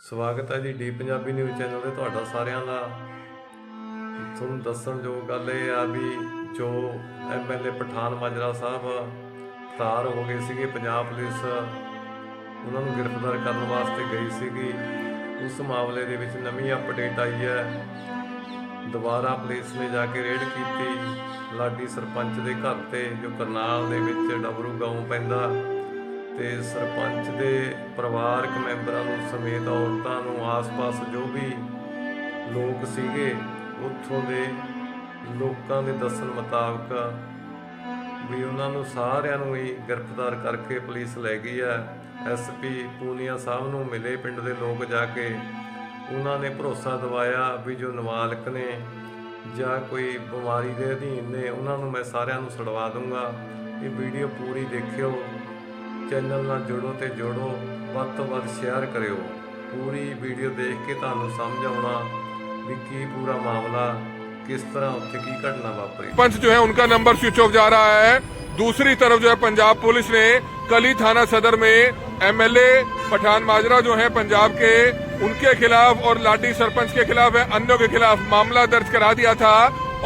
ਸਵਾਗਤ ਹੈ ਜੀ ਡੀ ਪੰਜਾਬੀ ਨਿਊਜ਼ ਚੈਨਲ ਤੇ ਤੁਹਾਡਾ ਸਾਰਿਆਂ ਦਾ। ਤੁਹਾਨੂੰ ਦੱਸਣ ਜੋ ਗੱਲ ਇਹ ਆ ਵੀ ਜੋ ਐਮਐਲਏ ਪਠਾਨ ਮਾਜਰਾ ਸਾਹਿਬ ਫਰਾਰ ਹੋ ਗਏ ਸੀਗੇ ਪੰਜਾਬ ਪੁਲਿਸ, ਉਹਨਾਂ ਨੂੰ ਗ੍ਰਿਫਤਾਰ ਕਰਨ ਵਾਸਤੇ ਗਈ ਸੀਗੀ। ਉਸ ਮਾਮਲੇ ਦੇ ਵਿੱਚ ਨਵੀਂ ਅਪਡੇਟ ਆਈ ਹੈ। ਦੁਬਾਰਾ ਪੁਲਿਸ ਨੇ ਜਾ ਕੇ ਰੇਡ ਕੀਤੀ। ਲਾਡੀ ਸਰਪੰਚ ਦੇ ਘਰ ਤੇ ਜੋ ਕਰਨਾਲ ਦੇ ਵਿੱਚ ਡਬਰੂ ਗਾਉਂ ਪੈਂਦਾ। ਤੇ ਸਰਪੰਚ ਦੇ ਪਰਿਵਾਰਕ ਮੈਂਬਰਾਂ ਨੂੰ ਸਮੇਤ ਔਰਤਾਂ ਨੂੰ ਆਸ-ਪਾਸ ਜੋ ਵੀ ਲੋਕ ਸੀਗੇ, ਉੱਥੋਂ ਦੇ ਲੋਕਾਂ ਦੇ ਦੱਸਣ ਮੁਤਾਬਕ ਵੀ ਉਹਨਾਂ ਨੂੰ ਸਾਰਿਆਂ ਨੂੰ ਹੀ ਗ੍ਰਿਫਤਾਰ ਕਰਕੇ ਪੁਲਿਸ ਲੈ ਗਈ ਹੈ। ਐਸਪੀ ਪੂਨੀਆ ਸਾਹਿਬ ਨੂੰ ਮਿਲੇ ਪਿੰਡ ਦੇ ਲੋਕ ਜਾ ਕੇ। ਉਹਨਾਂ ਨੇ ਭਰੋਸਾ ਦਿਵਾਇਆ ਵੀ ਜੋ ਨਾਬਾਲਗ ਨੇ ਜਾਂ ਕੋਈ ਬਿਮਾਰੀ ਦੇ ਅਧੀਨ ਨੇ, ਉਹਨਾਂ ਨੂੰ ਮੈਂ ਸਾਰਿਆਂ ਨੂੰ ਛੁਡਵਾ ਦੂੰਗਾ। ਇਹ ਵੀਡੀਓ ਪੂਰੀ ਦੇਖਿਓ। ਚੈਨਲ ਨਾਲ ਜੁੜੋ ਤੇ ਜੋੜੋ ਵੱਧ ਤੋਂ ਵੱਧ ਸ਼ੇਅਰ ਕਰਿਓ ਪੂਰੀ ਵੀਡੀਓ ਦੇਖ ਕੇ ਤੁਹਾਨੂੰ ਸਮਝ ਆਉਣਾ ਵੀ ਕੀ ਪੂਰਾ ਮਾਮਲਾ ਕਿਸ ਤਰ੍ਹਾਂ ਉੱਥੇ ਕੀ ਘਟਨਾ ਵਾਪਰੀ पंच जो है उनका नंबर स्विच ऑफ जा रहा है दूसरी तरफ जो है पंजाब पुलिस ने कली थाना सदर में एमएलए पठान माजरा जो है पंजाब के उनके खिलाफ और लाडी सरपंच के खिलाफ है अन्यों के खिलाफ मामला दर्ज करा दिया था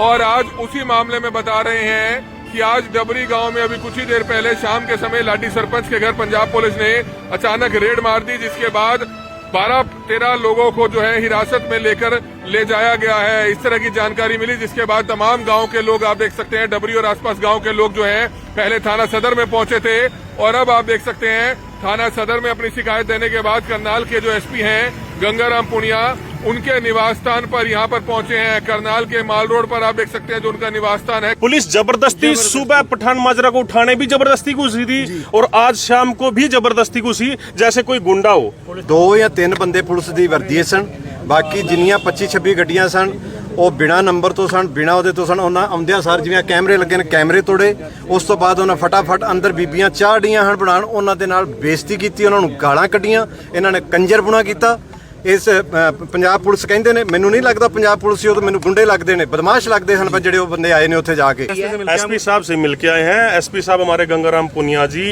और आज उसी मामले में बता रहे हैं कि आज डबरी गाँव में अभी कुछ ही देर पहले शाम के समय लाडी सरपंच के घर पंजाब पुलिस ने अचानक रेड मार दी, जिसके बाद बारह, तेरह लोगों को जो है हिरासत में लेकर ले जाया गया है। इस तरह की जानकारी मिली, जिसके बाद तमाम गाँव के लोग आप देख सकते हैं, डबरी और आसपास गाँव के लोग जो हैं, पहले थाना सदर में पहुँचे थे, और अब आप देख सकते हैं, थाना सदर में अपनी शिकायत देने के बाद करनाल के जो एसपी हैं, गंगाराम पुनिया उनके निवास स्थान पर यहाँ पर पहुंचे हैं करनाल के माल रोड पर आप देख सकते हैं जो उनका निवास स्थान है पुलिस जबरदस्ती सुबह पठान माजरा को उठाने भी जबरदस्ती घुसी थी और आज शाम को भी जबरदस्ती घुसी जैसे कोई गुंडा हो ਦੋ ਜਾਂ ਤਿੰਨ ਬੰਦੇ ਪੁਲਿਸ ਦੀ ਵਰਦੀ ਸਨ ਬਾਕੀ ਜਿੰਨੀਆਂ 25 26 ਗੱਡੀਆਂ ਸਨ ਉਹ ਬਿਨਾ ਨੰਬਰ ਤੋਂ ਸਨ ਬਿਨਾ ਉਹਦੇ ਤੋਂ ਸਨ ਉਹਨਾਂ ਆਉਂਦਿਆਂ ਸਾਰ ਜਿਵੇਂ ਕੈਮਰੇ ਲੱਗੇ ਨੇ ਕੈਮਰੇ ਤੋੜੇ ਉਸ ਤੋਂ ਬਾਅਦ ਉਹਨਾਂ ਫਟਾਫਟ ਅੰਦਰ ਬੀਬੀਆਂ ਚਾਹ ਡੀਆਂ ਹਨ ਬਣਾਉਣ ਉਹਨਾਂ ਦੇ ਨਾਲ ਬੇਇੱਜ਼ਤੀ ਕੀਤੀ ਉਹਨਾਂ ਨੂੰ ਗਾਲਾਂ ਕੱਢੀਆਂ ਇਹਨਾਂ ਨੇ ਕੰਜਰਪੁਣਾ ਕੀਤਾ ਇਸ ਅ, ਪੰਜਾਬ ਪੁਲਿਸ ਕਹਿੰਦੇ ਨੇ ਮੈਨੂੰ ਨਹੀਂ ਲੱਗਦਾ ਪੰਜਾਬ ਪੁਲਿਸ ਹੀ ਉਹ ਤਾਂ ਮੈਨੂੰ ਗੁੰਡੇ ਲੱਗਦੇ ਨੇ ਬਦਮਾਸ਼ ਲੱਗਦੇ ਹਨ ਪਰ ਜਿਹੜੇ ਉਹ ਬੰਦੇ ਆਏ ਨੇ ਉੱਥੇ ਜਾ ਕੇ एसपी साहब से मिलके आए हैं एसपी साहब हमारे गंगाराम पुनिया जी